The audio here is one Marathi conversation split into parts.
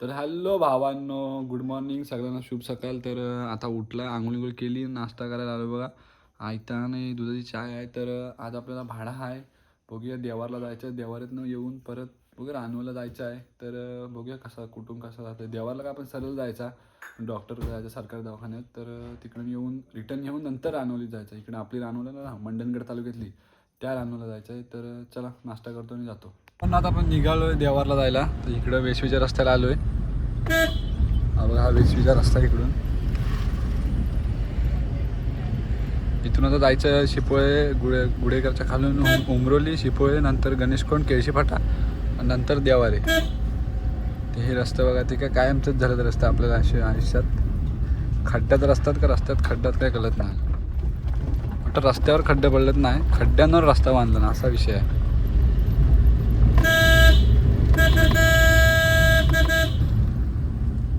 तर हॅलो भावांनो गुड मॉर्निंग सगळ्यांना शुभ सकाळ. तर आता उठला आंघोळ आंघोळ केली नाश्ता करायला आलो बघा. आयता नाही दुधाची चाय आहे तर आज आपल्याला भाडा आहे. बघूया देवारला जायचं आहे देवारातनं येऊन परत बघूया रानूला जायचं आहे. तर बघूया कसं कुटुंब कसा जातं देवारला का आपण सरळ जायचा डॉक्टर जायचं सरकारी दवाखान्यात. तर तिकडून येऊन रिटर्न येऊन नंतर रानवलीत जायचं. इकडे आपली रानवलं ना मंडणगड तालुक्यातली त्या रानूला जायचं आहे. तर चला नाश्ता करतो आणि जातो. पण आता आपण निघालोय देवारला जायला. तर इकडं वेशवीच्या रस्त्याला आलोय. हा बघा हा वेशवीचा रस्ता इकडून. इथून आता जायचं शिपोळे गुडे गुडेकरच्या खालून उमरोली शिपोळे नंतर गणेशकोंड केळशी फाटा नंतर देवारे. ते हे रस्ते बघा ते काय कायमचंच झालं रस्ते आपल्याला असे आयुष्यात. खड्ड्यात रस्त्यात का रस्त्यात खड्ड्यात काय कळत नाही. वाटतं रस्त्यावर खड्डे पडलेत नाही खड्ड्यांवर रस्ता बांधला ना असा विषय आहे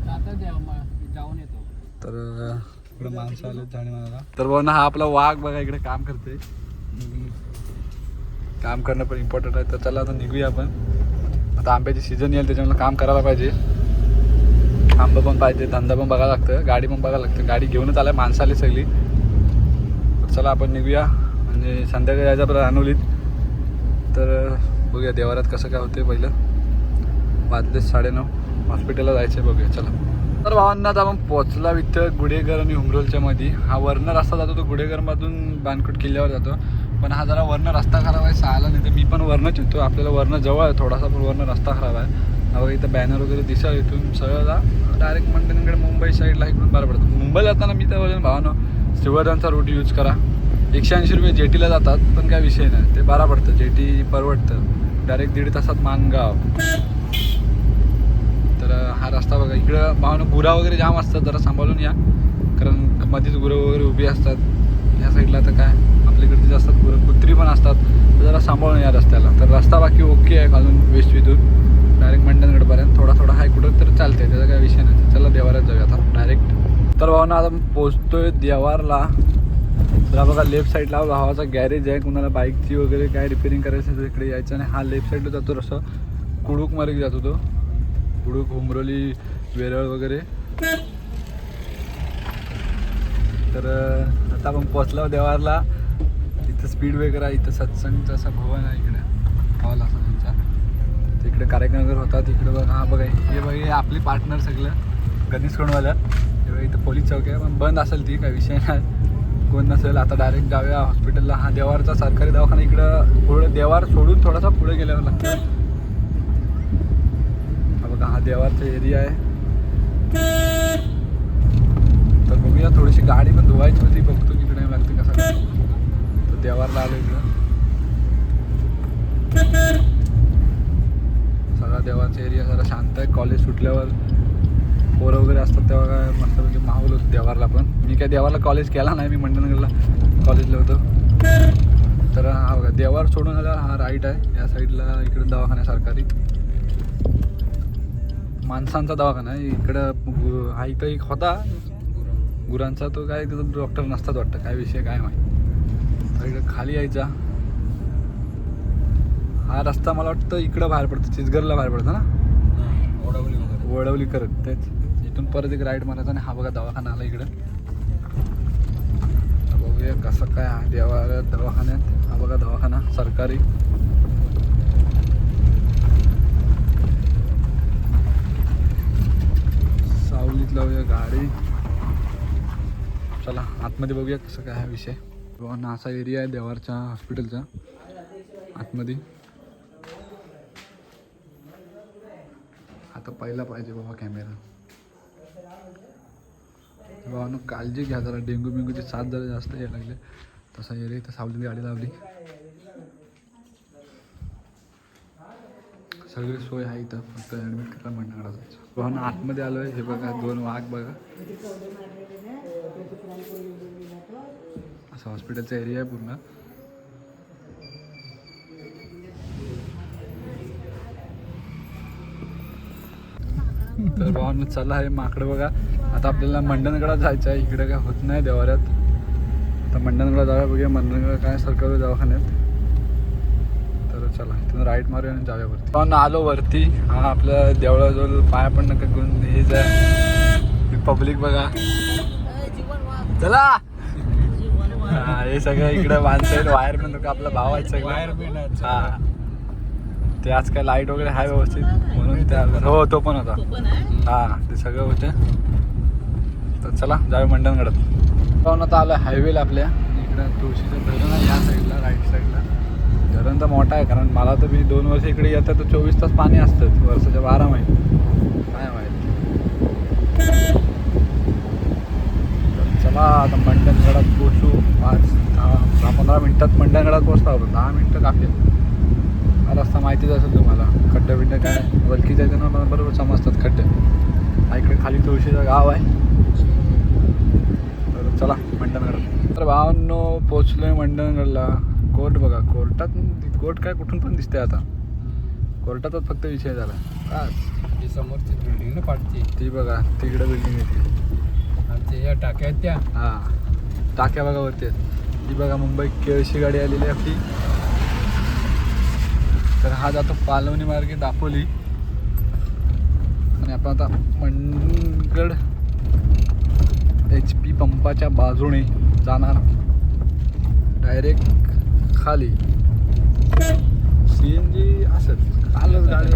जाता द्या मग जाऊन येतो तर इकडे माणसं आले तर बघा ना हा आपला वाघ बघा इकडे काम करते काम करणं पण इम्पॉर्टंट आहे. तर चला आता निघूया आपण. आता आंब्याची सीझन येईल त्याच्यामुळे काम करायला पाहिजे. आंबा पण पाहिजे धंदा पण बघायला लागतं गाडी पण बघायला लागतं. गाडी घेऊनच आलाय माणसं आली सगळी. तर चला आपण निघूया. म्हणजे संध्याकाळी जायचं आपल्याला रानवलीत तर बघूया देवारात कसं काय होते पहिलं. वाजले साडेनऊ. हॉस्पिटलला जायचं आहे बघूया. चला. तर भावांना आता आपण पोचला इथं गुडेगर आणि उमरोलच्या मध्ये हा वर्ण रस्ता जातो तो गुडेगरमधून बानकुट किल्ल्यावर जातो. पण हा जरा वर्ण रस्ता खराब आहे सहाला नाही तर मी पण वर्णच येतो. आपल्याला वर्ण जवळ आहे थोडासा पण वर्ण रस्ता खराब आहे. अगं इथं बॅनर वगैरे दिसा इथून सगळं डायरेक्ट मंडणकडे मुंबई साईडला इकडून बरं पडतं. मुंबईला जाताना मी तर वजन भावानं श्रीवर्धनचा रूट यूज करा. एकशे ऐंशी रुपये जेटीला जातात पण काय विषय नाही. ते बरा पडतं जेटी परवडतं. डायरेक्ट दीड तासात मानगाव रस्ता बघा. इकडं भावनं गुरा वगैरे जाम असतात जरा सांभाळून या. कारण मध्येच गुरं वगैरे उभी असतात. ह्या साईडला तर काय? आपल्याकडे जे असतात गुरं. कुत्री पण असतात. तर जरा सांभाळून या रस्त्याला. तर रस्ता बाकी ओके आहे घालून वेस्टवीतून डायरेक्ट मंडणगडपर्यंत थोडा थोडा हाय कुठं तर चालते त्याचा काय विषय नाही. चला देवाऱ्यात जाऊया आता. डायरेक्ट तर भावना आता पोचतोय देवारला. तर बघा लेफ्ट साईडला भावाचा गॅरेज आहे. कुणाला बाईकची वगैरे काय रिपेरिंग करायचं तर इकडे यायचं. आणि हा लेफ्ट साईडला जातो रस्ता. कुडूक मार्ग जातो तो. कुडूक उमरोली वेरळ वगैरे. तर आता आपण पोचलो देवारला. इथं स्पीड ब्रेकर आहे इथं सत्संगचं असं भवन आहे इकडे. हॉल असा त्यांचा. तिकडे कार्यक्रम वगैरे होता तिकडे बघा हा बघा हे बघा आपले आपली पार्टनर सगळं. गणेश कोणवाल्या हे बघा इथं पोलीस चौक आहे. पण बंद असेल ती काय विषय नाही. कोण नसेल आता डायरेक्ट जाऊया हॉस्पिटलला हा देवारचा सरकारी दवाखाना इकडं पुढे देवार सोडून थोडासा पुढे गेल्यावर लागतं. बघा हा देवारचा एरिया आहे. तर बघूया थोडीशी गाडी पण धुवायची होती बघतो की नाही लागते कसं तर देवारला आलो इकडं. सगळा देवाचा एरिया जरा शांत आहे. कॉलेज सुटल्यावर पोरं वगैरे असतात तेव्हा काय मस्तपैकी माहोल होतो देवारला पण. मी काय देवारला कॉलेज केला नाही मी मंडणगडला कॉलेजला होतो. तर हा बघा देवार सोडून आला हा राईट आहे. या साईडला इकडे दवाखाना सरकारी. माणसांचा दवाखाना आहे. इकडं हा इथं एक होता. गुरांचा तो काय तिथं डॉक्टर नसतात वाटतं. काय विषय काय माहिती. तर इकडं खाली यायचा. हा रस्ता मला वाटतं इकडं बाहेर पडतो. चिचगरला बाहेर पडतो ना? वडवली करत तेच. इथून परत एक राईड मारायचा आणि हा बघा दवाखाना आला इकडं. बघूया कसं काय हा देवा दवाखान्यात. हा बघा दवाखाना सरकारी सावलीत लावूया गाडी चला आतमध्ये बघूया कसं काय हा विषय. बघा ना असा एरिया आहे देवारच्या हॉस्पिटलचा. आतमध्ये. आता पहिला पाहिजे बाबा कॅमेरा. बाबा ना काळजी घ्या जरा. डेंग्यू बिंगूचे साथ जरा जास्त यायला लागले. तसा एरिया इथं सावली गाडी लावली. सगळी सोय आहे इथं. फक्त ॲडमिट करा म्हणणार जायचं. पण आतमध्ये आलो आहे हे बघा दोन वाघ बघा. असं हॉस्पिटलचा एरिया आहे पूर्ण. तर भावानं चला आहे माकडं बघा. आता आपल्याला मंडणगडात जायचं आहे इकडे काय होत नाही देवाऱ्यात. तर मंडणगडात जाऊया बघूया. मंडणगड काय सरकार दवाखान्यात. तर चला इथून राईट मारूया आणि जाऊया वरती. पण आलो वरती. हा आपल्या देवळाजवळ पाया पण नका घेऊन हेच आहे. पब्लिक बघा. चला. हा, हे सगळं इकडे माणसं वायर पण नको आपला भाव आहे सगळं. हा. ते आज काय लाइट वगैरे आहे व्यवस्थित? म्हणून त्या हो तो पण होता. हा ते सगळं होतं. तर चला जाऊया मंडणगडात. पाहून आता आलं हायवेला आपल्या. इकडं तुळशीचं धरण या साईडला राईट साईडला धरण तर मोठा आहे कारण मला तर मी दोन वर्ष इकडे येतात तर चोवीस तास पाणी असतं वर्षाच्या बारा महिने. काय माहिती. तर चला आता मंडणगडात पोचू पाच दहा दहा पंधरा मिनटात मंडणगडात पोचतो आपण. दहा मिनटं कापेल रस्ता माहितीच असेल तुम्हाला. खड्डे बिड्डे काय वलकीच्या इथे ना मला बरोबर समजतात खड्डे. इकडे खाली तुळशीचं गाव आहे. तर चला मंडणगडात तर भावांनो पोचलोय मंडणगडला. कोर्ट बघा कोर्टात कोर्ट काय कुठून पण दिसते आता. कोर्टातच फक्त विषय झाला. समोरची बिल्डिंग ना पाठची. ती बघा तिकडे बिल्डिंग येते ते. या टाक्या आहेत त्या. हा. टाक्या बघा वरती आहेत. ही बघा मुंबई केळशी गाडी आलेली आपली. तर हा जातो पालवणी मार्गे दापोली. आणि आपण आता मंगळ एच पी पंपाच्या बाजूने जाणार. डायरेक्ट खाली. सी एन जी असेल. कालच गाडी.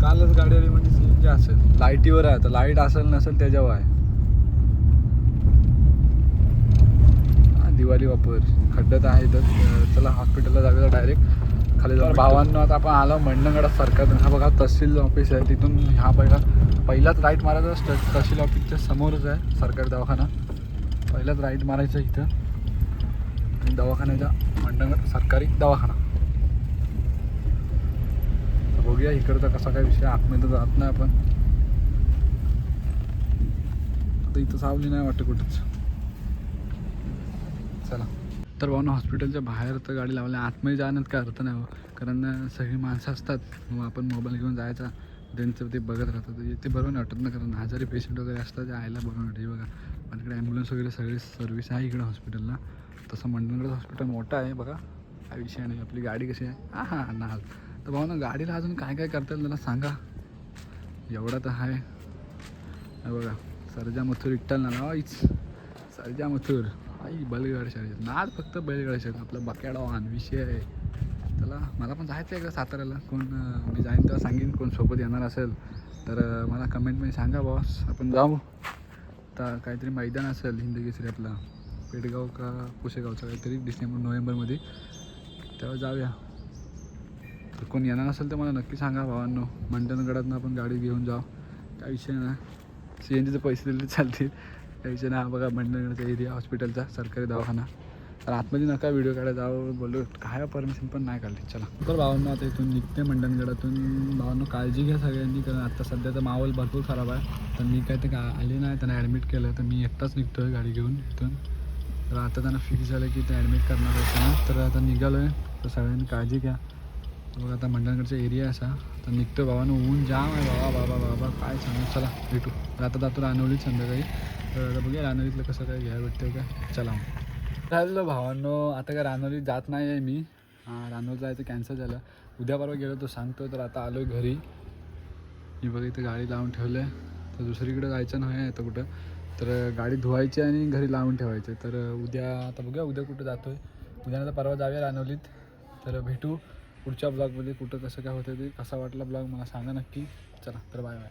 कालच गाडी आली म्हणजे सी एन जी असेल. लाईटीवर आहे तर लाइट असेल नसेल त्याच्यावर आहे. दिवाळी वापर. खड्ड्यात आहे तर चला हॉस्पिटलला जाऊया डायरेक्ट खाली जाऊन. भावांनो आता आपण आलो मंडणगडात सरकार हा बघा तहसील ऑफिस आहे. तिथून हा पहिला पहिलाच राईट मारायचा तहसील ऑफिसच्या समोरच आहे. सरकारी दवाखाना. पहिलाच राईट मारायचं इथं. आणि दवाखान्याचा सरकारी दवाखाना. तर बघूया इकडचा कसा काय विषय आतमध्ये तर जात नाही आपण. आता इथं सावली नाही वाटतं कुठंच. चला. तर भाऊ हॉस्पिटलच्या बाहेर तर गाडी लावल्या आतमध्ये जाण्यात काय अर्थ नाही हो. कारण सगळी माणसं असतात. मग आपण मोबाईल घेऊन जायचा. त्यांचं ते बघत राहतात. ते- बरोबर नाही वाटत ना कारण आजारी पेशंट वगैरे असतात ते आयला बरोबर वाटते. बघा. पण इकडे ॲम्ब्युलन्स वगैरे सगळी सर्व्हिस आहे इकडे हॉस्पिटलला तसं मंडणगड हॉस्पिटल मोठं आहे बघा. काय विषय नाही आपली गाडी कशी आहे? हा हां नाल तर भाऊ ना गाडीला अजून काय काय करता येईल त्याला सांगा. एवढा तर आहे. बघा. सरजा मथुर विठ्ठल ना इच सरजा मथुर. आई बैलगाड शर्यत नाच फक्त बैलगाड शर्यत आपलं बकेडा वाहन विषय आहे. त्याला मला पण जायचं आहे का साताऱ्याला. कोण मी जाईन तेव्हा सांगेन कोण सोबत येणार असेल. तर मला कमेंटमध्ये सांगा बॉस आपण जाऊ. तर काहीतरी मैदान असेल हिंदगीसरी आपला. पेडगाव का पुसेगावचा काहीतरी डिसेंबर नोव्हेंबरमध्ये. तेव्हा जाऊया. तर कोण येणार असेल तर मला नक्की सांगा भावांनो. मंडणगडातनं आपण गाडी घेऊन जाऊ. काय विषय नाही. सी एन जीचे पैसे दिले चालतील. काही विषय नाही. बघा मंडणगडचा एरिया हॉस्पिटलचा सरकारी दवाखाना. तर आतमध्ये नका व्हिडिओ काढायला जावं बोललो काय परमिशन पण नाही काढली. चला. तर भावांनो आता इथून निघते मंडणगडातून. भावांनो काळजी घ्या सगळ्यांनी कारण आता सध्या तर माहोल भरपूर खराब आहे. तर मी काय ते का आले नाही. त्यांना ॲडमिट केलं. तर मी एकटाच निघतो आहे गाडी घेऊन इथून. तर आता त्यांना फिक्स झालं की ते ॲडमिट करणार होतं तर आता निघालो आहे तर सगळ्यांनी काळजी घ्या. बघा आता मंडणगडचा एरिया असा. तर निघतो बाबानं ऊन जाम आहे बाबा बाबा बाबा. काय सांगू? चला भेटू. आता जातो रानवलीत संध्याकाळी. तर आता बघूया रानवलीतलं कसं काय घ्यायला भेटतं काय. चला मग. भावांनो. आता काय रानवलीत जात नाही आहे मी. रानवली रानवलीत जायचं कॅन्सल झालं. उद्या परवा गेलो तो सांगतो. तर आता आलो घरी. मी बघ इथं गाडी लावून ठेवलं आहे तर दुसरीकडे जायचं नाही आहे आता कुठं. तर गाडी धुवायची आणि घरी लावून ठेवायचे. तर उद्या आता बघूया उद्या कुठं जातो आहे उद्या आता परवा जाऊया रानवलीत. तर भेटू पुढच्या ब्लॉगमध्ये कुठं कसं काय होतं ते कसा वाटला ब्लॉग मला सांगा नक्की. चला तर बाय बाय.